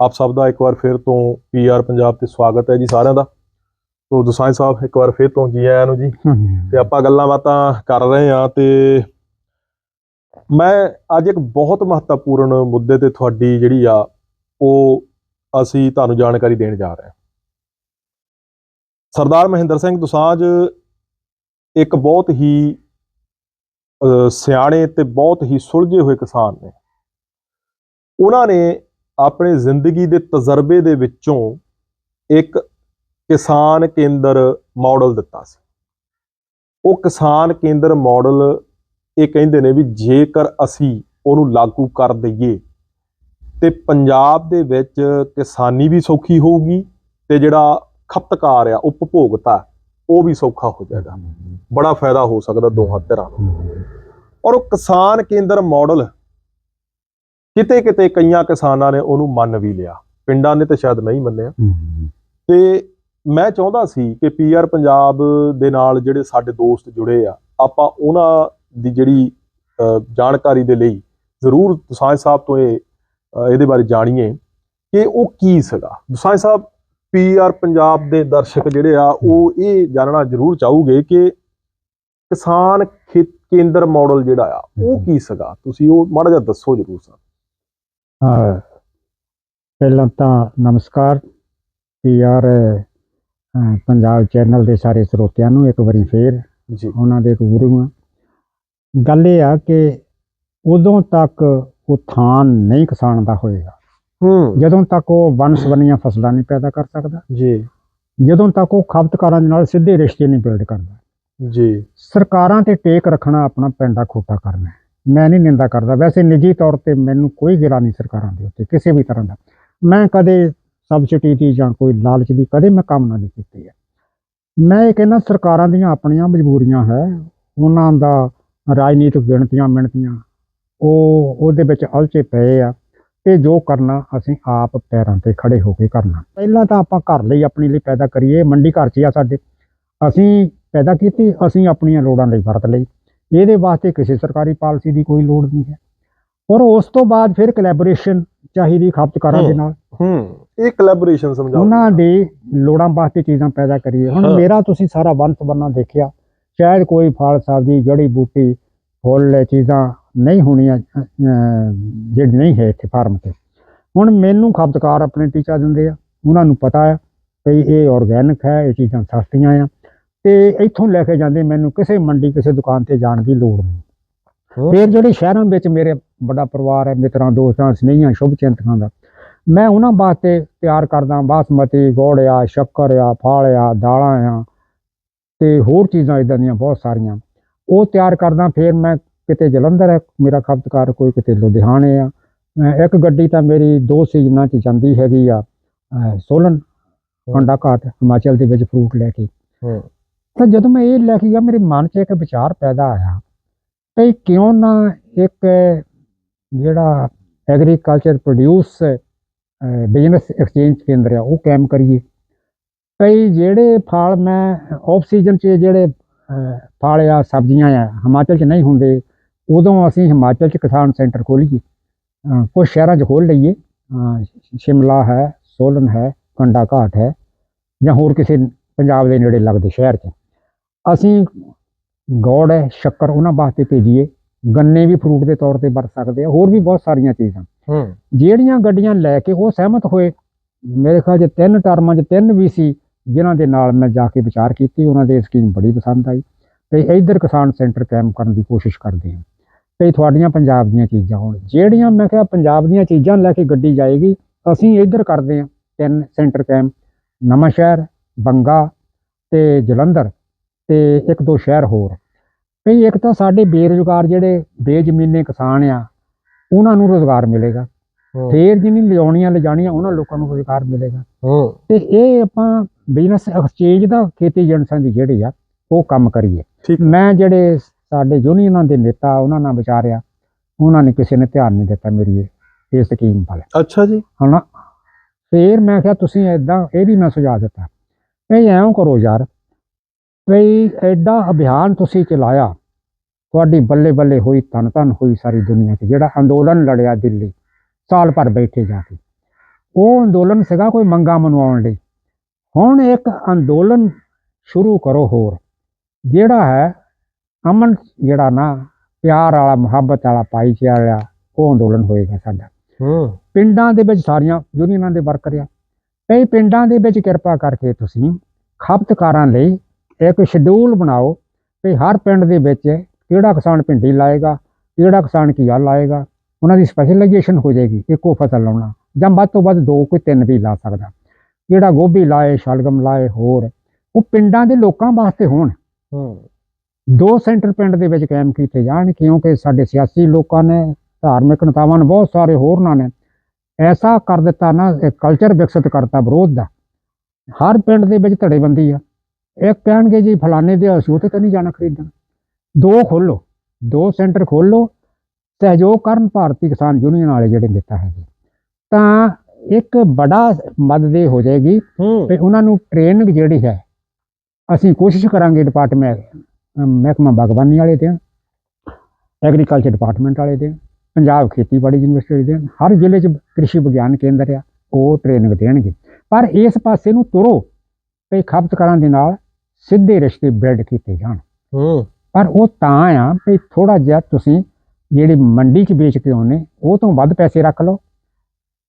ਆਪ ਸਭ ਦਾ ਇੱਕ ਵਾਰ ਫਿਰ ਤੋਂ ਪੀਆਰ ਪੰਜਾਬ ਤੇ ਸਵਾਗਤ ਹੈ ਜੀ ਸਾਰਿਆਂ ਦਾ। ਤੋ ਦਸਾਂਝ ਸਾਹਿਬ ਇੱਕ ਵਾਰ ਫਿਰ ਤੋਂ ਜੀ ਆਇਆਂ ਨੂੰ ਜੀ। ਤੇ ਆਪਾਂ ਗੱਲਾਂ ਬਾਤਾਂ ਕਰ ਰਹੇ ਹਾਂ ਤੇ ਮੈਂ ਅੱਜ ਇੱਕ ਬਹੁਤ ਮਹੱਤਵਪੂਰਨ ਮੁੱਦੇ ਤੇ ਤੁਹਾਡੀ ਜਿਹੜੀ ਆ ਉਹ ਅਸੀਂ ਤੁਹਾਨੂੰ ਜਾਣਕਾਰੀ ਦੇਣ ਜਾ ਰਹੇ ਹਾਂ। ਸਰਦਾਰ ਮਹਿੰਦਰ ਸਿੰਘ ਦੁਸਾਂਝ ਇੱਕ ਬਹੁਤ ਹੀ ਸਿਆਣੇ ਤੇ ਬਹੁਤ ਹੀ ਸੁਲਝੇ ਹੋਏ ਕਿਸਾਨ ਨੇ। ਉਹਨਾਂ ਨੇ ਆਪਣੀ ਜ਼ਿੰਦਗੀ ਦੇ ਤਜਰਬੇ ਦੇ ਵਿੱਚੋਂ ਇੱਕ ਕਿਸਾਨ ਕੇਂਦਰ ਮਾਡਲ ਦਿੱਤਾ ਸੀ। ਉਹ ਕਿਸਾਨ ਕੇਂਦਰ ਮਾਡਲ ਇਹ ਕਹਿੰਦੇ ਨੇ ਵੀ ਜੇਕਰ ਅਸੀਂ ਉਹਨੂੰ ਲਾਗੂ ਕਰ ਦਈਏ ਤੇ ਪੰਜਾਬ ਦੇ ਵਿੱਚ ਕਿਸਾਨੀ ਵੀ ਸੌਖੀ ਹੋਊਗੀ ਤੇ ਜਿਹੜਾ ਖਪਤਕਾਰ ਆ ਉਪਭੋਗਤਾ ਉਹ ਵੀ ਸੌਖਾ ਹੋ ਜਾਏਗਾ। ਬੜਾ ਫਾਇਦਾ ਹੋ ਸਕਦਾ ਦੋਹਾਂ ਧਿਰਾਂ ਨੂੰ। ਔਰ ਉਹ ਕਿਸਾਨ ਕੇਂਦਰ ਮਾਡਲ ਕਿਤੇ ਕਿਤੇ ਕਈਆਂ ਕਿਸਾਨਾਂ ਨੇ ਉਹਨੂੰ ਮੰਨ ਵੀ ਲਿਆ। ਪਿੰਡਾਂ ਨੇ ਤਾਂ ਸ਼ਾਇਦ ਨਹੀਂ ਮੰਨਿਆ। ਤੇ ਮੈਂ ਚਾਹੁੰਦਾ ਸੀ ਕਿ ਪੀਆਰ ਪੰਜਾਬ ਦੇ ਨਾਲ ਜਿਹੜੇ ਸਾਡੇ ਦੋਸਤ ਜੁੜੇ ਆ ਆਪਾਂ ਉਹਨਾਂ ਦੀ ਜਿਹੜੀ ਜਾਣਕਾਰੀ ਦੇ ਲਈ ਜ਼ਰੂਰ ਦੁਸਾਂਝ ਸਾਹਿਬ ਤੋਂ ਇਹ ਇਹਦੇ ਬਾਰੇ ਜਾਣੀਏ ਕਿ ਉਹ ਕੀ ਸੀਗਾ। ਦੁਸਾਂਝ ਸਾਹਿਬ ਪੀਆਰ ਪੰਜਾਬ ਦੇ ਦਰਸ਼ਕ ਜਿਹੜੇ ਆ ਉਹ ਇਹ ਜਾਣਨਾ ਜ਼ਰੂਰ ਚਾਹੂਗੇ ਕਿ ਕਿਸਾਨ ਖੇਤ ਕੇਂਦਰ ਮਾਡਲ ਜਿਹੜਾ ਆ ਉਹ ਕੀ ਸੀਗਾ? ਤੁਸੀਂ ਉਹ ਮਾੜਾ ਜਿਹਾ ਦੱਸੋ ਜ਼ਰੂਰ ਹਾਂ ਪਹਿਲਾਂ ਤਾਂ ਨਮਸਕਾਰ। ਪੀਆਰ ਪੰਜਾਬ ਚੈਨਲ ਦੇ ਸਾਰੇ ਸਰੋਤਿਆਂ ਨੂੰ ਇੱਕ ਵਾਰੀ ਫੇਰ ਜੀ। ਉਹਨਾਂ ਦੇ ਰੂਬਰੂ ਹਾਂ। ਗੱਲ ਇਹ ਆ ਕਿ ਉਦੋਂ ਤੱਕ ਉਥਾਨ ਨਹੀਂ ਕਿਸਾਨ ਦਾ ਹੋਏਗਾ। ਹੂੰ। ਜਦੋਂ ਤੱਕ ਉਹ ਵੰਨ-ਸਵੰਨੀਆਂ ਫਸਲਾਂ ਨਹੀਂ ਪੈਦਾ ਕਰ ਸਕਦਾ। ਜੀ। ਜਦੋਂ ਤੱਕ ਉਹ ਖਪਤਕਾਰਾਂ ਦੇ ਨਾਲ ਸਿੱਧੇ ਰਿਸ਼ਤੇ ਨਹੀਂ ਬਿਲਡ ਕਰਦਾ। ਜੀ। ਸਰਕਾਰਾਂ ਤੇ ਟੇਕ ਰੱਖਣਾ ਆਪਣਾ ਪੈਂਡਾ ਖੋਟਾ ਕਰਨਾ। ਮੈਂ ਨਹੀਂ ਨਿੰਦਾ ਕਰਦਾ। ਵੈਸੇ ਨਿੱਜੀ ਤੌਰ ਤੇ ਮੈਨੂੰ ਕੋਈ ਗਿਲਾ ਨਹੀਂ ਸਰਕਾਰਾਂ ਦੇ ਉੱਤੇ, ਕਿਸੇ ਵੀ ਤਰ੍ਹਾਂ ਦਾ। ਮੈਂ ਕਦੇ ਸਬਸਿਡੀ ਦੀ ਜਾਂ ਕੋਈ ਲਾਲਚ ਦੀ ਕਦੇ ਮੈਂ ਕਾਮਨਾ ਨਹੀਂ ਕੀਤੀ ਹੈ। ਮੈਂ ਇਹ ਕਹਿੰਦਾ ਸਰਕਾਰਾਂ ਦੀਆਂ ਆਪਣੀਆਂ ਮਜਬੂਰੀਆਂ ਹੈ, ਉਹਨਾਂ ਦਾ ਰਾਜਨੀਤਿਕ ਗਿਣਤੀਆਂ ਮਿਣਤੀਆਂ, ਉਹ ਉਹਦੇ ਵਿੱਚ ਅਲਚੇ ਪਏ ਆ ਤੇ ਜੋ ਕਰਨਾ ਅਸੀਂ ਆਪ ਪੈਰਾਂ ਤੇ ਖੜੇ ਹੋ ਕੇ ਕਰਨਾ। ਪਹਿਲਾਂ ਤਾਂ ਆਪਾਂ ਘਰ ਲਈ ਆਪਣੇ ਲਈ ਪੈਦਾ ਕਰੀਏ, ਮੰਡੀ ਘਰ 'ਚ ਹੀ ਆ ਸਾਡੇ। ਅਸੀਂ ਪੈਦਾ ਕੀਤੀ, ਅਸੀਂ ਆਪਣੀਆਂ ਲੋੜਾਂ ਲਈ ਵਰਤ ਲਈ। ਇਹਦੇ ਵਾਸਤੇ ਕਿਸੇ ਸਰਕਾਰੀ ਪਾਲਿਸੀ ਦੀ ਕੋਈ ਲੋੜ ਨਹੀਂ ਹੈ। ਔਰ ਉਸ ਤੋਂ ਬਾਅਦ ਫਿਰ ਕੋਲੈਬੋਰੇਸ਼ਨ ਚਾਹੀਦੀ ਖਪਤਕਾਰਾਂ ਦੇ। ਨਾਲ। ਹੂੰ ਇਹ ਕੋਲੈਬੋਰੇਸ਼ਨ ਸਮਝਾਓ। ਉਹਨਾਂ ਦੇ ਲੋੜਾਂ ਵਾਸਤੇ ਚੀਜ਼ਾਂ ਪੈਦਾ ਕਰੀਏ। ਹੁਣ। ਮੇਰਾ ਤੁਸੀਂ ਸਾਰਾ ਵੰਨ ਸਵੰਨਾ ਦੇਖਿਆ ਸ਼ਾਇਦ ਕੋਈ ਫਲ ਸਬਜ਼ੀ ਜੜੀ ਬੂਟੀ ਫੁੱਲ ਚੀਜ਼ਾਂ ਨਹੀਂ ਹੋਣੀਆਂ ਜਿਹੜੀ ਨਹੀਂ ਹੈ ਇੱਥੇ ਫਾਰਮ ਤੇ। ਹੁਣ ਮੈਨੂੰ ਖਪਤਕਾਰ ਆਪਣੇ ਟੀਚਾ ਦਿੰਦੇ ਆ। ਉਹਨਾਂ ਨੂੰ ਪਤਾ ਹੈ ਕਿ ਇਹ ਆਰਗੈਨਿਕ ਹੈ ਇਹ ਚੀਜ਼ਾਂ ਸਸਤੀਆਂ ਆ। ਤੇ ਇੱਥੋਂ ਲੈ ਕੇ ਜਾਂਦੇ ਮੈਨੂੰ ਕਿਸੇ ਮੰਡੀ ਕਿਸੇ ਦੁਕਾਨ ਤੇ ਜਾਣ ਦੀ ਲੋੜ ਨਹੀਂ। ਫਿਰ ਜਿਹੜੇ ਸ਼ਹਿਰਾਂ ਵਿੱਚ ਮੇਰੇ ਬੜਾ ਪਰਿਵਾਰ ਹੈ ਮਿੱਤਰਾਂ ਦੋਸਤਾਂ ਸਨੇਹੀਆਂ ਸ਼ੁਭ ਚਿੰਤਕਾਂ ਦਾ ਮੈਂ ਉਹਨਾਂ ਵਾਸਤੇ ਤਿਆਰ ਕਰਦਾ ਬਾਸਮਤੀ ਗੁੜ ਆ ਸ਼ੱਕਰ ਆ ਫਲ ਆ ਦਾਲਾਂ ਆ ਤੇ ਹੋਰ ਚੀਜ਼ਾਂ ਇਦਾਂ ਦੀਆਂ ਬਹੁਤ ਸਾਰੀਆਂ। ਉਹ ਤਿਆਰ ਕਰਦਾ ਫਿਰ ਮੈਂ ਕਿਤੇ ਜਲੰਧਰ ਹੈ ਮੇਰਾ ਖਪਤਕਾਰ ਕੋਈ ਕਿਤੇ ਲੁਧਿਆਣੇ ਆ। ਅਹ ਇੱਕ ਗੱਡੀ ਤਾਂ ਮੇਰੀ ਦੋ ਸੀਜ਼ਨਾਂ 'ਚ ਜਾਂਦੀ ਹੈਗੀ ਆ ਸੋਲਨ ਕੰਡਾ ਘਾਟ ਹਿਮਾਚਲ ਦੇ ਵਿੱਚ ਫਰੂਟ ਲੈ ਕੇ। ਤਾਂ ਜਦੋਂ ਮੈਂ ਇਹ ਲੈ ਕੇ ਗਿਆ ਮੇਰੇ ਮਨ 'ਚ ਇੱਕ ਵਿਚਾਰ ਪੈਦਾ ਆਇਆ ਕਿ ਕਿਉਂ ਨਾ ਇੱਕ ਜਿਹੜਾ ਐਗਰੀਕਲਚਰ ਪ੍ਰੋਡਿਊਸ ਬਿਜ਼ਨਸ ਐਕਸਚੇਂਜ ਕੇਂਦਰ ਆ ਉਹ ਕਾਇਮ ਕਰੀਏ। ਕਈ ਜਿਹੜੇ ਫਲ ਮੈਂ ਆਫ ਸੀਜ਼ਨ 'ਚ ਜਿਹੜੇ ਫਲ ਆ ਸਬਜ਼ੀਆਂ ਆ ਹਿਮਾਚਲ 'ਚ ਨਹੀਂ ਹੁੰਦੇ ਉਦੋਂ ਅਸੀਂ ਹਿਮਾਚਲ 'ਚ ਕਿਸਾਨ ਸੈਂਟਰ ਖੋਲ੍ਹੀਏ ਅਹ, ਕੁਝ ਸ਼ਹਿਰਾਂ 'ਚ ਖੋਲ੍ਹ ਲਈਏ। ਸ਼ਿਮਲਾ ਹੈ ਸੋਲਨ ਹੈ ਕੰਡਾ ਘਾਟ ਹੈ ਜਾਂ ਹੋਰ ਕਿਸੇ ਪੰਜਾਬ ਦੇ ਨੇੜੇ ਲੱਗਦੇ ਸ਼ਹਿਰ 'ਚ। ਅਸੀਂ ਗੌੜ ਹੈ ਸ਼ੱਕਰ ਉਹਨਾਂ ਵਾਸਤੇ ਭੇਜੀਏ ਗੰਨੇ ਵੀ ਫਰੂਟ ਦੇ ਤੌਰ ਤੇ ਵਰਤ ਸਕਦੇ ਆ ਹੋਰ ਵੀ ਬਹੁਤ ਸਾਰੀਆਂ ਚੀਜ਼ਾਂ। ਹੂੰ। ਜਿਹੜੀਆਂ ਗੱਡੀਆਂ ਲੈ ਕੇ ਉਹ ਸਹਿਮਤ ਹੋਏ ਮੇਰੇ ਖਿਆਲ 'ਚ ਤਿੰਨ ਟਰਮਾਂ 'ਚ ਤਿੰਨ ਵੀ ਸੀ ਜਿਨ੍ਹਾਂ ਦੇ ਨਾਲ ਮੈਂ ਜਾ ਕੇ ਵਿਚਾਰ ਕੀਤੀ ਉਹਨਾਂ ਦੇ ਸਕੀਮ ਬੜੀ ਪਸੰਦ ਆਈ। ਤੇ ਇੱਧਰ ਕਿਸਾਨ ਸੈਂਟਰ ਕਾਇਮ ਕਰਨ ਦੀ ਕੋਸ਼ਿਸ਼ ਕਰਦੇ ਹਾਂ ਤੇ ਤੁਹਾਡੀਆਂ ਪੰਜਾਬ ਦੀਆਂ ਚੀਜ਼ਾਂ ਹੋਣ। ਜਿਹੜੀਆਂ ਮੈਂ ਕਿਹਾ ਪੰਜਾਬ ਦੀਆਂ ਚੀਜ਼ਾਂ ਲੈ ਕੇ ਗੱਡੀ ਜਾਏਗੀ ਅਸੀਂ ਇੱਧਰ ਕਰਦੇ ਹਾਂ ਤਿੰਨ ਸੈਂਟਰ ਕਾਇਮ। ਨਵਾਂ ਸ਼ਹਿਰ ਬੰਗਾ ਤੇ ਜਲੰਧਰ। ਤੇ ਇੱਕ ਦੋ ਸ਼ਹਿਰ ਹੋਰ। ਕਈ ਇੱਕ ਤਾਂ ਸਾਡੇ ਬੇਰੁਜ਼ਗਾਰ ਜਿਹੜੇ ਬੇਜ਼ਮੀਨੇ ਕਿਸਾਨ ਆ ਉਹਨਾਂ ਨੂੰ ਰੋਜ਼ਗਾਰ ਮਿਲੇਗਾ। ਫੇਰ ਜਿਹਨੀ ਲਿਜਾਉਣੀਆਂ ਲਿਜਾਣੀਆਂ ਉਹਨਾਂ ਲੋਕਾਂ ਨੂੰ ਰੋਜ਼ਗਾਰ ਮਿਲੇਗਾ। ਤੇ ਇਹ ਆਪਾਂ ਬਿਜ਼ਨਸ ਐਕਸਚੇਂਜ ਦਾ ਖੇਤੀ ਏਜੰਟਾਂ ਦੀ ਜਿਹੜੀ ਆ ਉਹ ਕੰਮ ਕਰੀਏ। ਮੈਂ ਜਿਹੜੇ ਸਾਡੇ ਯੂਨੀਅਨਾਂ ਦੇ ਨੇਤਾ ਉਹਨਾਂ ਨਾਲ ਵਿਚਾਰਿਆ ਉਹਨਾਂ ਨੇ ਕਿਸੇ ਨੇ ਧਿਆਨ ਨਹੀਂ ਦਿੱਤਾ ਮੇਰੀ ਇਹ ਇਹ ਸਕੀਮ ਵੱਲ। ਅੱਛਾ ਜੀ। ਹਨਾ? ਫੇਰ ਮੈਂ ਕਿਹਾ ਤੁਸੀਂ ਐਦਾਂ ਇਹ ਵੀ ਮੈਂ ਸੁਝਾਅ ਦਿੱਤਾ। ਵੀ ਐਂ ਕਰੋ ਯਾਰ ਵੀ ਐਡਾ ਅਭਿਆਨ ਤੁਸੀਂ ਚਲਾਇਆ ਤੁਹਾਡੀ ਬੱਲੇ ਬੱਲੇ ਹੋਈ ਧੰਨ ਧੰਨ ਹੋਈ ਸਾਰੀ ਦੁਨੀਆ 'ਚ ਜਿਹੜਾ ਅੰਦੋਲਨ ਲੜਿਆ ਦਿੱਲੀ ਸਾਲ ਭਰ ਬੈਠੇ ਜਾ ਕੇ। ਉਹ ਅੰਦੋਲਨ ਸੀਗਾ ਕੋਈ ਮੰਗਾ ਮਨਵਾਉਣ ਲਈ। ਹੁਣ ਇੱਕ ਅੰਦੋਲਨ ਸ਼ੁਰੂ ਕਰੋ ਹੋਰ ਜਿਹੜਾ ਹੈ ਅਮਨ ਜਿਹੜਾ ਨਾ ਪਿਆਰ ਵਾਲਾ ਮੁਹੱਬਤ ਵਾਲਾ ਭਾਈਚਾਰਾ ਵਾਲਾ ਉਹ ਅੰਦੋਲਨ ਹੋਏਗਾ ਸਾਡਾ। ਹੂੰ। ਪਿੰਡਾਂ ਦੇ ਵਿੱਚ ਸਾਰੀਆਂ ਯੂਨੀਅਨਾਂ ਦੇ ਵਰਕਰ ਆ। ਕਈ ਪਿੰਡਾਂ ਦੇ ਵਿੱਚ ਕਿਰਪਾ ਕਰਕੇ ਤੁਸੀਂ ਖਪਤਕਾਰਾਂ ਲਈ ਇੱਕ ਸ਼ਡਿਊਲ ਬਣਾਓ ਕਿ ਹਰ ਪਿੰਡ ਦੇ ਵਿੱਚ ਕਿਹੜਾ ਕਿਸਾਨ ਭਿੰਡੀ ਲਾਏਗਾ ਕਿਹੜਾ ਕਿਸਾਨ ਘੀਆ ਲਾਏਗਾ ਉਹਨਾਂ ਦੀ ਸਪੈਸ਼ਲਾਈਜੇਸ਼ਨ ਹੋ ਜਾਏਗੀ ਇੱਕੋ ਫਸਲ ਲਾਉਣਾ ਜਾਂ ਵੱਧ ਤੋਂ ਵੱਧ ਦੋ ਕੋਈ ਤਿੰਨ ਵੀ ਲਾ ਸਕਦਾ। ਕਿਹੜਾ ਗੋਭੀ ਲਾਏ ਸ਼ਲਗਮ ਲਾਏ ਹੋਰ ਉਹ ਪਿੰਡਾਂ ਦੇ ਲੋਕਾਂ ਵਾਸਤੇ ਹੋਣ। ਦੋ ਸੈਂਟਰ ਪਿੰਡ ਦੇ ਵਿੱਚ ਕਾਇਮ ਕੀਤੇ ਜਾਣ ਕਿਉਂਕਿ ਸਾਡੇ ਸਿਆਸੀ ਲੋਕਾਂ ਨੇ ਧਾਰਮਿਕ ਨੇਤਾਵਾਂ ਨੇ ਬਹੁਤ ਸਾਰੇ ਹੋਰਨਾਂ ਨੇ ਐਸਾ ਕਰ ਦਿੱਤਾ ਨਾ ਕਲਚਰ ਵਿਕਸਿਤ ਕਰਤਾ ਵਿਰੋਧ ਦਾ। ਹਰ ਪਿੰਡ ਦੇ ਵਿੱਚ ਧੜੇਬੰਦੀ ਆ। ਇੱਕ ਕਹਿਣਗੇ ਜੀ ਫਲਾਣੇ ਦੇ ਅਸੀਂ ਉੱਥੇ ਤਾਂ ਨਹੀਂ ਜਾਣਾ ਖਰੀਦਣ। ਦੋ ਖੋਲੋ ਦੋ ਸੈਂਟਰ ਖੋਲੋ ਸਹਿਯੋਗ ਕਰਨ ਭਾਰਤੀ ਕਿਸਾਨ ਯੂਨੀਅਨ ਵਾਲੇ ਜਿਹੜੇ ਨੇਤਾ ਹੈਗੇ। ਤਾਂ ਇੱਕ ਬੜਾ ਮਦਦ ਹੋ ਜਾਏਗੀ ਹੂੰ। ਤੇ ਉਹਨਾਂ ਨੂੰ ਟ੍ਰੇਨਿੰਗ ਜਿਹੜੀ ਹੈ ਅਸੀਂ ਕੋਸ਼ਿਸ਼ ਕਰਾਂਗੇ ਡਿਪਾਰਟਮੈਂਟ ਮਹਿਕਮਾ ਬਾਗਬਾਨੀ ਵਾਲੇ ਦੇਣ ਐਗਰੀਕਲਚਰ ਡਿਪਾਰਟਮੈਂਟ ਵਾਲੇ ਦੇਣ ਪੰਜਾਬ ਖੇਤੀਬਾੜੀ ਯੂਨੀਵਰਸਿਟੀ ਦੇਣ ਹਰ ਜ਼ਿਲ੍ਹੇ 'ਚ ਕ੍ਰਿਸ਼ੀ ਵਿਗਿਆਨ ਕੇਂਦਰ ਆ ਉਹ ਟ੍ਰੇਨਿੰਗ ਦੇਣਗੇ। ਪਰ ਇਸ ਪਾਸੇ ਨੂੰ ਤੁਰੋ ਤੇ ਖਪਤਕਾਰਾਂ ਦੇ ਨਾਲ ਸਿੱਧੇ ਰਿਸ਼ਤੇ ਬਿਲਡ ਕੀਤੇ ਜਾਣ। ਹੂੰ। ਪਰ ਉਹ ਤਾਂ ਆ ਵੀ ਥੋੜਾ ਜਿਹਾ ਤੁਸੀਂ ਜਿਹੜੀ ਮੰਡੀ 'ਚ ਵੇਚ ਕੇ ਆਉਨੇ ਉਹ ਤੋਂ ਵੱਧ ਪੈਸੇ ਰੱਖ ਲਓ।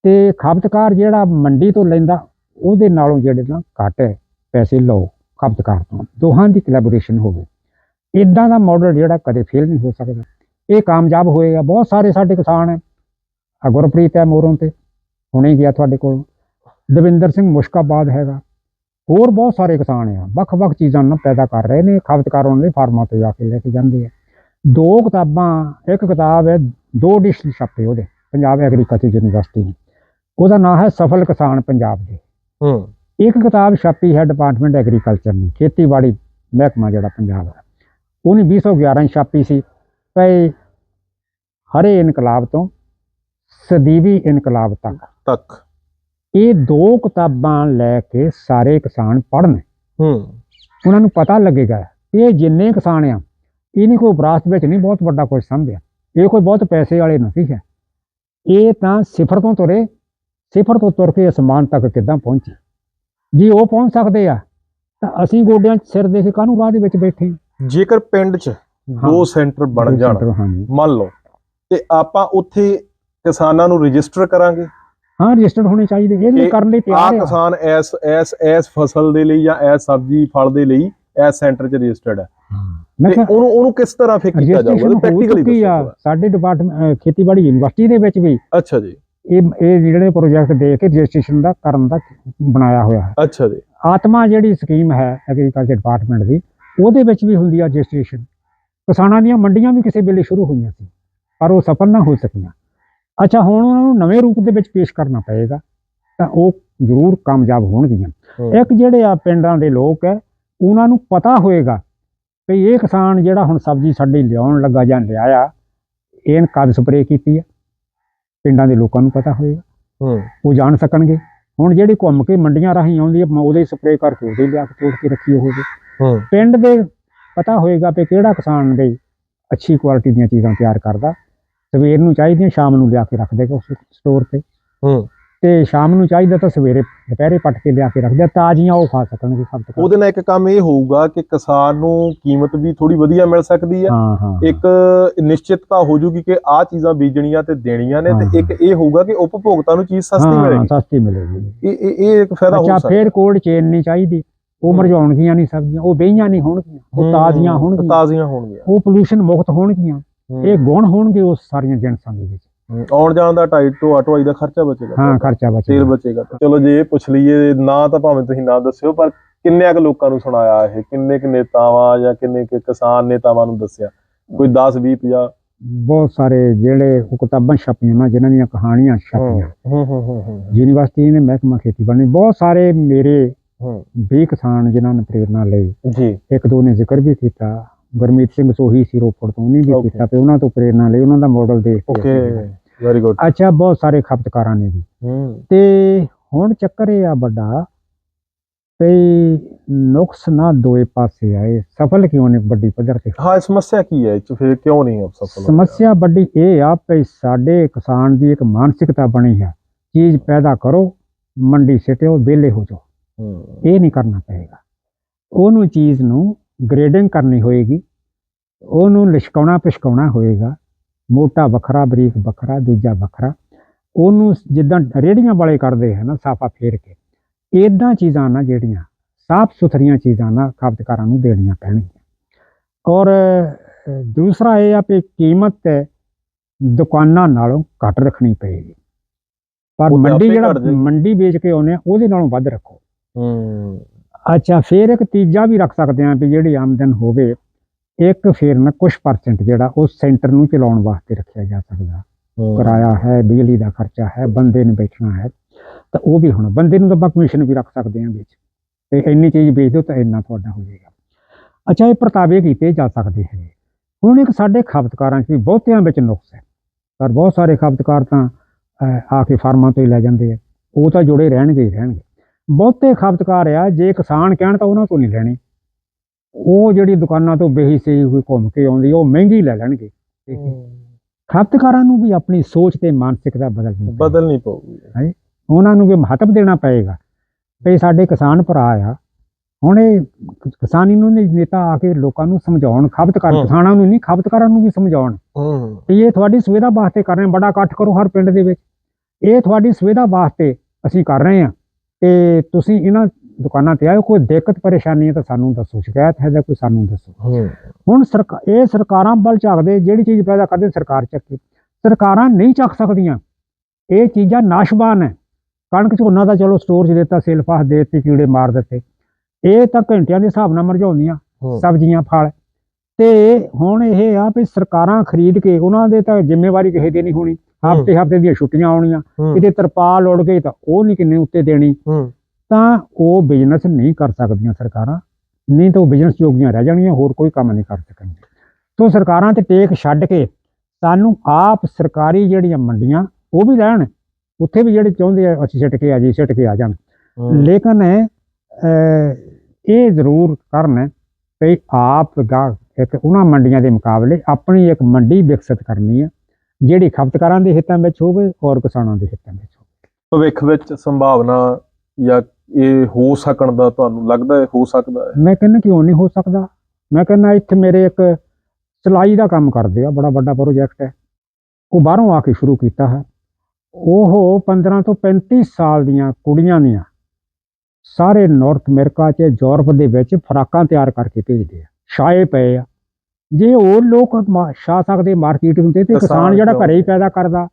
ਤੇ ਖਪਤਕਾਰ ਜਿਹੜਾ ਮੰਡੀ ਤੋਂ ਲੈਂਦਾ ਉਹਦੇ ਨਾਲੋਂ ਜਿਹੜੇ ਨਾ ਘੱਟ ਪੈਸੇ ਲਓ ਖਪਤਕਾਰ ਤੋਂ। ਦੋਹਾਂ ਦੀ ਕੋਲੈਬੋਰੇਸ਼ਨ ਹੋਵੇ। ਇਦਾਂ ਦਾ ਮਾਡਲ ਜਿਹੜਾ ਕਦੇ ਫੇਲ ਨਹੀਂ ਹੋ ਸਕਦਾ। ਇਹ ਕਾਮਯਾਬ ਹੋਏਗਾ। ਬਹੁਤ ਸਾਰੇ ਸਾਡੇ ਕਿਸਾਨ ਹੈ ਆ ਗੁਰਪ੍ਰੀਤ ਹੈ ਮੋਰੋਂ ਤੇ ਹੁਣੇ ਗਿਆ ਤੁਹਾਡੇ ਕੋਲ। ਦਵਿੰਦਰ ਸਿੰਘ ਮੁਸ਼ਕਾਬਾਦ ਹੈਗਾ। ਹੋਰ ਬਹੁਤ ਸਾਰੇ ਕਿਸਾਨ ਆ ਵੱਖ-ਵੱਖ ਚੀਜ਼ਾਂ ਨੂੰ ਪੈਦਾ ਕਰ ਰਹੇ ਨੇ ਖਪਤਕਾਰ ਉਹਨਾਂ ਦੇ ਫਾਰਮਾਂ ਤੋਂ ਜਾ ਕੇ ਲੈ ਕੇ ਜਾਂਦੇ ਆ। ਦੋ ਕਿਤਾਬਾਂ ਇੱਕ ਕਿਤਾਬ ਹੈ ਦੋ ਡਿਸ਼ ਛਪੇ ਉਹਦੇ ਪੰਜਾਬ ਐਗਰੀਕਲਚਰ ਯੂਨੀਵਰਸਿਟੀ ਨੇ ਉਹਦਾ ਨਾਮ ਹੈ ਸਫਲ ਕਿਸਾਨ ਪੰਜਾਬ ਦੇ। ਹੂੰ। ਇੱਕ ਕਿਤਾਬ ਛਾਪੀ ਹੈ ਡਿਪਾਰਟਮੈਂਟ ਐਗਰੀਕਲਚਰ ਨੇ ਖੇਤੀਬਾੜੀ ਮਹਿਕਮਾ ਜਿਹੜਾ ਪੰਜਾਬ ਦਾ। ਉਹਨੇ 2011 ਚ ਛਾਪੀ ਸੀ ਭਈ ਹਰੇ ਇਨਕਲਾਬ ਤੋਂ ਸਦੀਵੀ ਇਨਕਲਾਬ ਤੱਕ। ਤੱਕ। ਇਹ ਦੋ ਕਿਤਾਬਾਂ ਲੈ ਕੇ ਸਾਰੇ ਕਿਸਾਨ ਪੜ੍ਹਨ। ਹੂੰ। ਉਹਨਾਂ ਨੂੰ ਪਤਾ ਲੱਗੇਗਾ ਇਹ ਜਿੰਨੇ ਕਿਸਾਨ ਆ ਇਹਨੀ ਕੋਈ ਵਿਰਾਸਤ ਵਿੱਚ ਨਹੀਂ ਬਹੁਤ ਵੱਡਾ ਕੁਝ ਸਮਝਿਆ। ਇਹ ਕੋਈ ਬਹੁਤ ਪੈਸੇ ਵਾਲੇ ਨਹੀਂ ਹੈ। ਇਹ ਤਾਂ ਸਿਫਰ ਤੋਂ ਤੁਰੇ ਸਿਫਰ ਤੋਂ ਤੁਰ ਕੇ ਅਸਮਾਨ ਤੱਕ ਕਿੱਦਾਂ ਪਹੁੰਚੇ? ਜੀ ਉਹ ਪਹੁੰਚ ਸਕਦੇ ਆ ਤਾਂ ਅਸੀਂ ਗੋਡਿਆਂ 'ਚ ਸਿਰ ਦੇ ਕੇ ਕਾਹਨੂੰ ਰਾਹ ਦੇ ਵਿੱਚ ਬੈਠੇ? ਜੇਕਰ ਪਿੰਡ 'ਚ ਦੋ ਸੈਂਟਰ ਬਣ ਜਾਣ ਮੰਨ ਲਓ ਤੇ ਆਪਾਂ ਉੱਥੇ ਕਿਸਾਨਾਂ ਨੂੰ ਰਜਿਸਟਰ ਕਰਾਂਗੇ ਹਾਂ ਰਜਿਸਟਰਡ ਹੋਣੇ ਚਾਹੀਦੇ ਇਹ ਕਰਨ ਲਈ ਤਿਆਰ ਆ। ਕਿਸਾਨ ਐਸ ਐਸ ਐਸ ਫਸਲ ਦੇ ਲਈ ਜਾਂ ਐਸ ਸਬਜ਼ੀ ਫਲ ਦੇ ਲਈ ਐਸ ਸੈਂਟਰ 'ਚ ਰਜਿਸਟਰਡ ਹੈ। ਮੈਂ ਉਹਨੂੰ ਉਹਨੂੰ ਕਿਸ ਤਰ੍ਹਾਂ ਫੇ ਕੀਤਾ ਜਾਊਗਾ? ਪ੍ਰੈਕਟੀਕਲੀ ਆ ਸਾਡੇ ਡਿਪਾਰਟਮੈਂਟ ਖੇਤੀਬਾੜੀ ਯੂਨੀਵਰਸਿਟੀ ਦੇ ਵਿੱਚ ਵੀ। ਅੱਛਾ ਜੀ। ਇਹ ਇਹ ਜਿਹੜੇ ਪ੍ਰੋਜੈਕਟ ਦੇ ਕੇ ਰਜਿਸਟ੍ਰੇਸ਼ਨ ਦਾ ਕਰਨ ਦਾ ਬਣਾਇਆ ਹੋਇਆ ਹੈ। ਅੱਛਾ ਜੀ। ਆਤਮਾ ਜਿਹੜੀ ਸਕੀਮ ਹੈ ਐਗਰੀਕਲਚਰ ਡਿਪਾਰਟਮੈਂਟ ਦੀ ਉਹਦੇ ਵਿੱਚ ਵੀ ਹੁੰਦੀ ਆ ਰਜਿਸਟ੍ਰੇਸ਼ਨ। ਕਿਸਾਨਾਂ ਦੀਆਂ ਮੰਡੀਆਂ ਵੀ ਕਿਸੇ ਵੇਲੇ ਸ਼ੁਰੂ ਹੋਈਆਂ ਸੀ ਪਰ ਉਹ ਸਫਲ ਨਾ ਹੋ ਸਕੀਆਂ। ਅੱਛਾ ਹੁਣ ਉਹਨਾਂ ਨੂੰ ਨਵੇਂ ਰੂਪ ਦੇ ਵਿੱਚ ਪੇਸ਼ ਕਰਨਾ ਪਏਗਾ ਤਾਂ ਉਹ ਜ਼ਰੂਰ ਕਾਮਯਾਬ ਹੋਣਗੀਆਂ। ਇੱਕ ਜਿਹੜੇ ਆ ਪਿੰਡਾਂ ਦੇ ਲੋਕ ਹੈ ਉਹਨਾਂ ਨੂੰ ਪਤਾ ਹੋਏਗਾ ਕਿ ਇਹ ਕਿਸਾਨ ਜਿਹੜਾ ਹੁਣ ਸਬਜ਼ੀ ਸਾਡੀ ਲਿਆਉਣ ਲੱਗਾ ਜਾਂ ਲਿਆਇਆ ਇਹਨ ਕਦ ਸਪਰੇਅ ਕੀਤੀ ਹੈ ਪਿੰਡਾਂ ਦੇ ਲੋਕਾਂ ਨੂੰ ਪਤਾ ਹੋਏਗਾ। ਉਹ ਜਾਣ ਸਕਣਗੇ। ਹੁਣ ਜਿਹੜੀ ਘੁੰਮ ਕੇ ਮੰਡੀਆਂ ਰਾਹੀਂ ਆਉਂਦੀ ਹੈ ਉਹਦੇ ਸਪਰੇਅ ਕਰਕੇ ਉਹਦੇ ਲਿਆ ਕੇ ਤੋੜ ਕੇ ਰੱਖੀ ਹੋਵੇ ਪਿੰਡ ਦੇ ਪਤਾ ਹੋਏਗਾ ਕਿ ਕਿਹੜਾ ਕਿਸਾਨ ਬਈ ਅੱਛੀ ਕੁਆਲਿਟੀ ਦੀਆਂ ਚੀਜ਼ਾਂ ਤਿਆਰ ਕਰਦਾ ਸਵੇਰ ਨੂੰ ਚਾਹੀਦੀਆਂ ਸ਼ਾਮ ਨੂੰ ਲਿਆ ਕੇ ਰੱਖ ਦੇਗਾ ਉਸ ਸਟੋਰ ਤੇ। ਹੂੰ। ਤੇ ਸ਼ਾਮ ਨੂੰ ਚਾਹੀਦਾ ਤਾਂ ਸਵੇਰੇ ਦੁਪਹਿਰੇ ਪੱਟ ਕੇ ਲਿਆ ਕੇ ਰੱਖਦੇ ਆ, ਤਾਜ਼ੀਆਂ ਉਹ ਖਾ ਸਕਣਗੇ ਸਭ ਤੋਂ ਉਹਦੇ ਨਾਲ ਇੱਕ ਕੰਮ ਇਹ ਹੋਊਗਾ ਕਿ ਕਿਸਾਨ ਨੂੰ ਕੀਮਤ ਵੀ ਥੋੜੀ ਵਧੀਆ ਮਿਲ ਸਕਦੀ ਹਾਂ ਇੱਕ ਨਿਸ਼ਚਿਤਤਾ ਹੋ ਜੂਗੀ ਕਿ ਆਹ ਚੀਜ਼ਾਂ ਬੀਜਣੀਆਂ ਤੇ ਦੇਣੀਆਂ ਨੇ ਤੇ। ਇੱਕ ਇਹ ਹੋਊਗਾ ਕਿ ਉਪਭੋਗਤਾ ਨੂੰ ਚੀਜ਼ ਸਸਤੀ ਹਾਂ, ਮਿਲੇਗੀ। ਸਸਤੀ ਮਿਲੇਗੀ। ਇਹ ਇਹ ਇੱਕ ਫਾਇਦਾ ਹੋ ਅੱਛਾ ਸਕਦਾ। ਫੇਰ ਕੋਲਡ ਚੇਨ ਨਹੀਂ ਚਾਹੀਦੀ। ਉਹ ਹੂੰ। ਮਰਝਾਉਣਗੀਆਂ ਨਹੀਂ ਸਬਜ਼ੀਆਂ ਉਹ ਬਈਆਂ ਨਹੀਂ ਹੋਣਗੀਆਂ ਉਹ ਤਾਜ਼ੀਆਂ ਹੋਣਗੀਆਂ। ਤਾਜ਼ੀਆਂ ਹੋਣਗੀਆਂ। ਉਹ ਪੋਲੂਸ਼ਨ ਮੁਕਤ ਹੋਣਗੀਆਂ। ਇਹ ਗੁਣ ਹੋਣਗੇ ਉਸ ਸਾਰੀਆਂ ਜਿਣਸਾਂ ਦੇ ਵਿੱਚ। ਆਉਣ ਜਾਣ ਦਾ ਟਾਈਟ ਤੋਂ ਆਟੋਆਈ ਦਾ ਖਰਚਾ ਬਚੇਗਾ। ਹਾਂ ਖਰਚਾ ਤੇਲ ਬਚੇਗਾ। ਬਚੇਗਾ ਚਲੋ ਜੇ ਇਹ ਪੁੱਛ ਲਈਏ ਨਾ ਤਾਂ ਭਾਵੇਂ ਤੁਸੀਂ ਨਾ ਦੱਸਿਓ ਪਰ ਕਿੰਨੇ ਕੁ ਲੋਕਾਂ ਨੂੰ ਸੁਣਾਇਆ ਇਹ? ਕਿੰਨੇ ਕੁ ਨੇਤਾਵਾਂ ਜਾਂ ਕਿੰਨੇ ਕੁ ਕਿਸਾਨ ਨੇਤਾਵਾਂ ਨੂੰ ਦੱਸਿਆ? ਕੋਈ 10 20 50 ਬਹੁਤ ਸਾਰੇ ਜਿਹੜੇ ਕਿਤਾਬਾਂ ਛਪੀਆਂ ਨਾ ਜਿਨ੍ਹਾਂ ਦੀਆਂ ਕਹਾਣੀਆਂ ਛਪੀਆਂ। ਹੂੰ ਹੂੰ ਹੂੰ ਹੂੰ ਯੂਨੀਵਰਸਿਟੀ ਨੇ ਮਹਿਕਮਾ ਖੇਤੀਬਾੜੀ ਬਹੁਤ ਸਾਰੇ ਮੇਰੇ ਵੀ ਕਿਸਾਨ ਜਿਨ੍ਹਾਂ ਨੇ ਪ੍ਰੇਰਣਾ ਲਈ। ਜੀ। ਇੱਕ ਦੋ ਨੇ ਜ਼ਿਕਰ ਵੀ ਕੀਤਾ। ਗੁਰਮੀਤ ਸਿੰਘ ਸੋਹੀ ਸੀ ਰੋਪੜ ਤੋਂ ਉਹਨੇ ਵੀ Okay. ਕੀਤਾ ਤੇ ਉਹਨਾਂ ਤੋਂ ਪ੍ਰੇਰਣਾ ਲਈ ਉਹਨਾਂ ਦਾ ਮਾਡਲ ਦੇਖ ਕੇ ਓਕੇ ਅਸੀਂ ਵੈਰੀ ਗੁੱਡ ਅੱਛਾ ਬਹੁਤ ਸਾਰੇ ਖਪਤਕਾਰਾਂ ਨੇ ਵੀ। ਹੂੰ। ਤੇ ਹੁਣ ਚੱਕਰ ਇਹ ਆ ਵੱਡਾ ਤੇ ਨੁਕਸ ਨਾ ਦੋਏ ਪਾਸੇ ਆਏ। ਸਫਲ ਕਿਉਂ ਨੇ ਵੱਡੀ ਪੱਧਰ ਤੇ? ਹਾਂ ਇਹ ਸਮੱਸਿਆ ਕੀ ਹੈ? ਇਹ 'ਚ ਫਿਰ ਕਿਉਂ ਨਹੀਂ ਅਫਸਫਲ ਸਮੱਸਿਆ ਵੱਡੀ ਇਹ ਆ ਕਿ ਸਾਡੇ ਕਿਸਾਨ ਦੀ ਇੱਕ ਮਾਨਸਿਕਤਾ ਬਣੀ ਹੈ ਚੀਜ਼ ਪੈਦਾ ਕਰੋ ਮੰਡੀ ਸਿੱਟਿਓ ਵਿਹਲੇ ਹੋ ਜਾਓ। ਹੂੰ। ਇਹ ਨਹੀਂ ਕਰਨਾ ਪਏਗਾ। ਉਹਨੂੰ ਚੀਜ਼ ਨੂੰ ਗ੍ਰੇਡਿੰਗ ਕਰਨੀ ਹੋਏਗੀ ਉਹਨੂੰ ਲਿਸ਼ਕਾਉਣਾ ਪਿਸ਼ਕਾਉਣਾ ਹੋਏਗਾ ਮੋਟਾ ਵੱਖਰਾ ਬਰੀਕ ਵੱਖਰਾ ਦੂਜਾ ਵੱਖਰਾ ਉਹਨੂੰ ਜਿੱਦਾਂ ਰੇੜੀਆਂ ਵਾਲੇ ਕਰਦੇ ਹੈ ਨਾ ਸਾਫਾ ਫੇਰ ਕੇ ਇਦਾਂ ਚੀਜ਼ਾਂ ਨਾ ਜਿਹੜੀਆਂ ਸਾਫ਼ ਸੁਥਰੀਆਂ ਚੀਜ਼ਾਂ ਨਾ ਖਪਤਕਾਰਾਂ ਨੂੰ ਦੇਣੀਆਂ ਪੈਣਗੀਆਂ। ਔਰ ਦੂਸਰਾ ਇਹ ਆ ਕਿ ਕੀਮਤ ਦੁਕਾਨਾਂ ਨਾਲੋਂ ਘੱਟ ਰੱਖਣੀ ਪਏਗੀ। ਪਰ ਮੰਡੀ ਜਿਹੜਾ। ਮੰਡੀ ਵੇਚ ਕੇ ਆਉਂਦੇ ਆ ਉਹਦੇ ਨਾਲੋਂ ਵੱਧ ਰੱਖੋ। ਹੂੰ। ਅੱਛਾ ਫਿਰ ਇੱਕ ਤੀਜਾ ਵੀ ਰੱਖ ਸਕਦੇ ਹਾਂ ਵੀ ਜਿਹੜੀ ਆਮਦਨ ਹੋਵੇ ਇੱਕ ਫਿਰ ਨਾ ਕੁਝ ਪਰਸੈਂਟ ਜਿਹੜਾ ਉਸ ਸੈਂਟਰ ਨੂੰ ਚਲਾਉਣ ਵਾਸਤੇ ਰੱਖਿਆ ਜਾ ਸਕਦਾ। ਕਿਰਾਇਆ ਹੈ ਬਿਜਲੀ ਦਾ ਖਰਚਾ ਹੈ ਬੰਦੇ ਨੇ ਬੈਠਣਾ ਹੈ ਤਾਂ ਉਹ ਵੀ ਹੁਣ ਬੰਦੇ ਨੂੰ ਤਾਂ ਆਪਾਂ ਕਮਿਸ਼ਨ ਵੀ ਰੱਖ ਸਕਦੇ ਹਾਂ ਵਿੱਚ। ਤੇ ਇੰਨੀ ਚੀਜ਼ ਵੇਚ ਦਿਓ ਤਾਂ ਇੰਨਾ ਤੁਹਾਡਾ ਹੋ ਜਾਏਗਾ। ਅੱਛਾ ਇਹ ਪ੍ਰਤਾਵੇ ਕੀਤੇ ਜਾ ਸਕਦੇ ਹੈ ਹੁਣ ਇੱਕ ਸਾਡੇ ਖਪਤਕਾਰਾਂ 'ਚ ਵੀ ਬਹੁਤਿਆਂ ਵਿੱਚ ਨੁਕਸ ਹੈ। ਪਰ ਬਹੁਤ ਸਾਰੇ ਖਪਤਕਾਰ ਤਾਂ ਆ ਕੇ ਫਾਰਮਾਂ ਤੋਂ ਹੀ ਲੈ ਜਾਂਦੇ ਆ। ਉਹ ਤਾਂ ਜੁੜੇ ਰਹਿਣਗੇ ਹੀ ਰਹਿਣਗੇ। ਬਹੁਤੇ ਖਪਤਕਾਰ ਆ ਜੇ ਕਿਸਾਨ ਕਹਿਣ ਤਾਂ ਉਹਨਾਂ ਤੋਂ ਨਹੀਂ ਲੈਣੀ। ਉਹ ਜਿਹੜੀ ਦੁਕਾਨਾਂ ਤੋਂ ਬੇਹੀ ਸੇ ਕੋਈ ਘੁੰਮ ਕੇ ਆਉਂਦੀ ਉਹ ਮਹਿੰਗੀ ਲੈ ਲੈਣਗੇ। ਖਪਤਕਾਰਾਂ ਨੂੰ ਵੀ ਆਪਣੀ ਸੋਚ ਤੇ ਮਾਨਸਿਕਤਾ ਬਦਲਣੀ ਪਏਗੀ। ਬਦਲਣੀ ਪਊਗੀ। ਉਹਨਾਂ ਨੂੰ ਵੀ ਮਹੱਤਵ ਦੇਣਾ ਪਏਗਾ ਵੀ ਸਾਡੇ ਕਿਸਾਨ ਭਰਾ ਆ। ਹੁਣ ਇਹ ਕਿਸਾਨੀ ਨੂੰ ਨੇਤਾ ਆ ਕੇ ਲੋਕਾਂ ਨੂੰ ਸਮਝਾਉਣ ਖਪਤਕਾਰ। ਕਿਸਾਨਾਂ ਨੂੰ ਨਹੀਂ ਖਪਤਕਾਰਾਂ ਨੂੰ ਵੀ ਸਮਝਾਉਣ ਹੂੰ। ਵੀ ਇਹ ਤੁਹਾਡੀ ਸੁਵਿਧਾ ਵਾਸਤੇ ਕਰ ਰਹੇ ਹਾਂ ਬੜਾ ਇਕੱਠ ਕਰੋ ਹਰ ਪਿੰਡ ਦੇ ਵਿੱਚ। ਇਹ ਤੁਹਾਡੀ ਸੁਵਿਧਾ ਵਾਸਤੇ ਅਸੀਂ ਕਰ ਰਹੇ ਹਾਂ ਤੇ ਤੁਸੀਂ ਇਹਨਾਂ ਦੁਕਾਨਾਂ ਤੇ ਆਇਓ ਕੋਈ ਦਿੱਕਤ ਪਰੇਸ਼ਾਨੀ ਹੈ ਤਾਂ ਸਾਨੂੰ ਦੱਸੋ ਸ਼ਿਕਾਇਤ ਹੈ ਜਾਂ ਕੋਈ ਸਾਨੂੰ ਦੱਸੋ। ਹੁਣ ਸਰਕਾ ਇਹ ਸਰਕਾਰਾਂ ਵੱਲ ਝਾਕਦੇ ਜਿਹੜੀ ਚੀਜ਼ ਪੈਦਾ ਕਰਦੇ ਸਰਕਾਰ ਚੱਕੇ। ਸਰਕਾਰਾਂ ਨਹੀਂ ਚੱਕ ਸਕਦੀਆਂ। ਇਹ ਚੀਜ਼ਾਂ ਨਾਸ਼ਵਾਨ ਹੈ। ਕਣਕ ਝੋਨਾ ਦਾ ਚਲੋ ਸਟੋਰ 'ਚ ਦਿੱਤਾ ਸੇਲਫਾਸ ਦੇ ਦਿੱਤੀ ਕੀੜੇ ਮਾਰ ਦਿੱਤੇ। ਇਹ ਤਾਂ ਘੰਟਿਆਂ ਦੇ ਹਿਸਾਬ ਨਾਲ ਮਰਝਾਉਂਦੀਆਂ। ਸਬਜ਼ੀਆਂ ਫਲ। ਤੇ ਹੁਣ ਇਹ ਆ ਵੀ ਸਰਕਾਰਾਂ ਖਰੀਦ ਕੇ ਉਹਨਾਂ ਦੇ ਤਾਂ ਜ਼ਿੰਮੇਵਾਰੀ ਕਿਸੇ ਦੀ ਨਹੀਂ ਹੋਣੀ। ਹਫ਼ਤੇ ਹਫ਼ਤੇ ਦੀਆਂ ਛੁੱਟੀਆਂ ਆਉਣੀਆਂ। ਕਿਤੇ ਤਰਪਾਲ ਉੜ ਗਈ ਤਾਂ ਉਹ ਨਹੀਂ ਕਿੰਨੇ ਉੱਤੇ ਦੇਣੀ। ਤਾਂ ਉਹ ਬਿਜ਼ਨਸ ਨਹੀਂ ਕਰ ਸਕਦੀਆਂ ਸਰਕਾਰਾਂ। ਨਹੀਂ ਤਾਂ ਉਹ ਬਿਜ਼ਨਸ ਜੋਗੀਆਂ ਰਹਿ ਜਾਣਗੀਆਂ ਹੋਰ ਕੋਈ ਕੰਮ ਨਹੀਂ ਕਰ ਸਕਣਗੀਆਂ। ਤੋਂ ਸਰਕਾਰਾਂ ਤੇ ਟੇਕ ਛੱਡ ਕੇ ਸਾਨੂੰ ਆਪ ਸਰਕਾਰੀ ਜਿਹੜੀਆਂ ਮੰਡੀਆਂ ਉਹ ਵੀ ਲੈਣ। ਉੱਥੇ ਵੀ ਜਿਹੜੇ ਚਾਹੁੰਦੇ ਆ ਅਸੀਂ ਸਿੱਟ ਕੇ ਆ ਜੀ ਸਿੱਟ ਕੇ ਆ ਜਾਣ। ਲੇਕਿਨ ਇਹ ਜ਼ਰੂਰ ਕਰਨ ਕਿ ਆਪ ਗਾ ਇੱਕ ਉਹਨਾਂ ਮੰਡੀਆਂ ਦੇ ਮੁਕਾਬਲੇ ਆਪਣੀ ਇੱਕ ਮੰਡੀ ਵਿਕਸਿਤ ਕਰਨੀ ਹੈ ਜਿਹੜੀ ਖਪਤਕਾਰਾਂ ਦੇ ਹਿੱਤਾਂ ਵਿੱਚ ਹੋਵੇ ਔਰ ਕਿਸਾਨਾਂ ਦੇ ਹਿੱਤਾਂ ਵਿੱਚ ਹੋਵੇ। ਭਵਿੱਖ ਵਿੱਚ ਸੰਭਾਵਨਾ ਜਾਂ ਇਹ ਹੋ ਸਕਣ ਦਾ ਤੁਹਾਨੂੰ ਲੱਗਦਾ ਹੈ ਹੋ ਸਕਦਾ ਹੈ? ਮੈਂ ਕਹਿੰਦਾ ਕਿਉਂ ਨਹੀਂ ਹੋ ਸਕਦਾ? ਮੈਂ ਕਹਿੰਦਾ ਇੱਥੇ ਮੇਰੇ ਇੱਕ ਸਿਲਾਈ ਦਾ ਕੰਮ ਕਰਦੇ ਆ ਬੜਾ ਵੱਡਾ ਪ੍ਰੋਜੈਕਟ ਹੈ। ਉਹ ਬਾਹਰੋਂ ਆ ਕੇ ਸ਼ੁਰੂ ਕੀਤਾ ਹੈ। ਉਹ 15 ਤੋਂ 35 ਸਾਲ ਦੀਆਂ ਕੁੜੀਆਂ ਦੀਆਂ ਸਾਰੇ ਨਾਰਥ ਅਮਰੀਕਾ 'ਚ ਯੂਰਪ ਦੇ ਵਿੱਚ ਫਰਾਕਾਂ ਤਿਆਰ ਕਰਕੇ ਭੇਜਦੇ ਆ। ਛਾਏ ਪਏ ਆ। ਜੇ ਉਹ ਲੋਕ ਛਾ ਸਕਦੇ ਮਾਰਕੀਟ ਨੂੰ ਤੇ ਤੇ ਕਿਸਾਨ ਜਿਹੜਾ? ਘਰੇ ਹੀ ਪੈਦਾ ਕਰਦਾ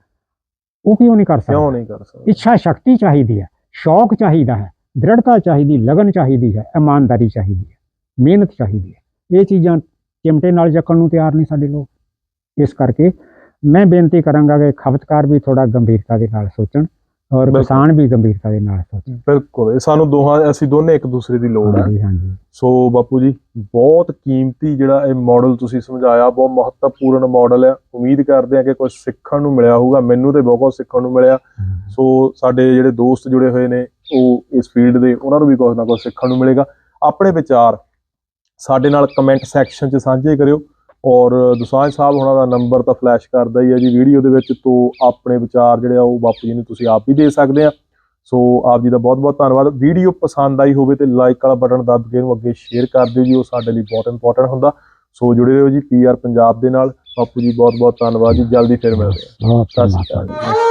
ਉਹ ਕਿਉਂ ਨਹੀਂ ਕਰ ਸਕਦਾ? ਕਿਉਂ ਨਹੀਂ ਕਰ ਸਕਦੇ? ਇੱਛਾ ਸ਼ਕਤੀ ਚਾਹੀਦੀ ਹੈ ਸ਼ੌਕ ਚਾਹੀਦਾ ਹੈ ਦ੍ਰਿੜਤਾ ਚਾਹੀਦੀ ਲਗਨ ਚਾਹੀਦੀ ਹੈ ਇਮਾਨਦਾਰੀ ਚਾਹੀਦੀ ਹੈ ਮਿਹਨਤ ਚਾਹੀਦੀ ਹੈ। ਇਹ ਚੀਜ਼ਾਂ ਚਿਮਟੇ ਨਾਲ ਚੱਕਣ ਨੂੰ ਤਿਆਰ ਨਹੀਂ ਸਾਡੇ ਲੋਕ। ਇਸ ਕਰਕੇ ਮੈਂ ਬੇਨਤੀ ਕਰਾਂਗਾ ਕਿ ਖਪਤਕਾਰ ਵੀ ਥੋੜਾ ਗੰਭੀਰਤਾ ਦੇ ਨਾਲ ਸੋਚਣ। ਔਰ। ਕਿਸਾਨ ਵੀ ਗੰਭੀਰਤਾ ਦੇ ਨਾਲ ਸੋਚਣ ਬਿਲਕੁਲ ਇਹ ਸਾਨੂੰ ਦੋਹਾਂ ਅਸੀਂ ਦੋਨੇ ਇੱਕ ਦੂਸਰੇ ਦੀ ਲੋੜ ਹੈ। ਹਾਂਜੀ ਹਾਂਜੀ। ਸੋ ਬਾਪੂ ਜੀ ਬਹੁਤ ਕੀਮਤੀ ਜਿਹੜਾ ਇਹ ਮਾਡਲ ਤੁਸੀਂ ਸਮਝਾਇਆ ਬਹੁਤ ਮਹੱਤਵਪੂਰਨ ਮਾਡਲ ਹੈ। ਉਮੀਦ ਕਰਦੇ ਹਾਂ ਕਿ ਕੁਝ ਸਿੱਖਣ ਨੂੰ ਮਿਲਿਆ ਹੋਊਗਾ। ਮੈਨੂੰ ਤੇ ਬਹੁਤ ਸਿੱਖਣ ਨੂੰ ਮਿਲਿਆ। ਸੋ ਸਾਡੇ ਜਿਹੜੇ ਦੋਸਤ ਜੁੜੇ ਹੋਏ ਨੇ ਉਹ ਇਸ ਫੀਲਡ ਦੇ ਉਹਨਾਂ ਨੂੰ ਵੀ ਕੁਝ ਨਾ ਕੁਝ ਸਿੱਖਣ ਨੂੰ ਮਿਲੇਗਾ। ਆਪਣੇ ਵਿਚਾਰ ਸਾਡੇ ਨਾਲ ਕਮੈਂਟ ਸੈਕਸ਼ਨ 'ਚ ਸਾਂਝੇ ਕਰਿਓ। ਔਰ ਦੁਸਾਂਝ ਸਾਹਿਬ ਉਹਨਾਂ ਦਾ ਨੰਬਰ ਤਾਂ ਫਲੈਸ਼ ਕਰਦਾ ਹੀ ਹੈ ਜੀ ਵੀਡੀਓ ਦੇ ਵਿੱਚ ਤੋਂ ਆਪਣੇ ਵਿਚਾਰ ਜਿਹੜੇ ਆ ਉਹ ਬਾਪੂ ਜੀ ਨੂੰ ਤੁਸੀਂ ਆਪ ਵੀ ਦੇ ਸਕਦੇ ਆ। ਸੋ ਆਪ ਜੀ ਦਾ ਬਹੁਤ ਬਹੁਤ ਧੰਨਵਾਦ। ਵੀਡੀਓ ਪਸੰਦ ਆਈ ਹੋਵੇ ਤੇ ਲਾਈਕ ਵਾਲਾ ਬਟਨ ਦੱਬ ਕੇ ਇਹਨੂੰ ਅੱਗੇ ਸ਼ੇਅਰ ਕਰ ਦਿਓ ਜੀ ਉਹ ਸਾਡੇ ਲਈ ਬਹੁਤ ਇੰਪੋਰਟੈਂਟ ਹੁੰਦਾ। ਸੋ ਜੁੜੇ ਰਹੋ ਜੀ ਪੀਆਰ ਪੰਜਾਬ ਦੇ ਨਾਲ। ਬਾਪੂ ਜੀ ਬਹੁਤ ਬਹੁਤ ਧੰਨਵਾਦ ਜੀ ਜਲਦੀ ਫਿਰ ਮਿਲਦੇ ਹਾਂ ਸਤਿ ਸ਼੍ਰੀ ਧੰਨਵਾਦ ਅਕਾਲ। ਜੀ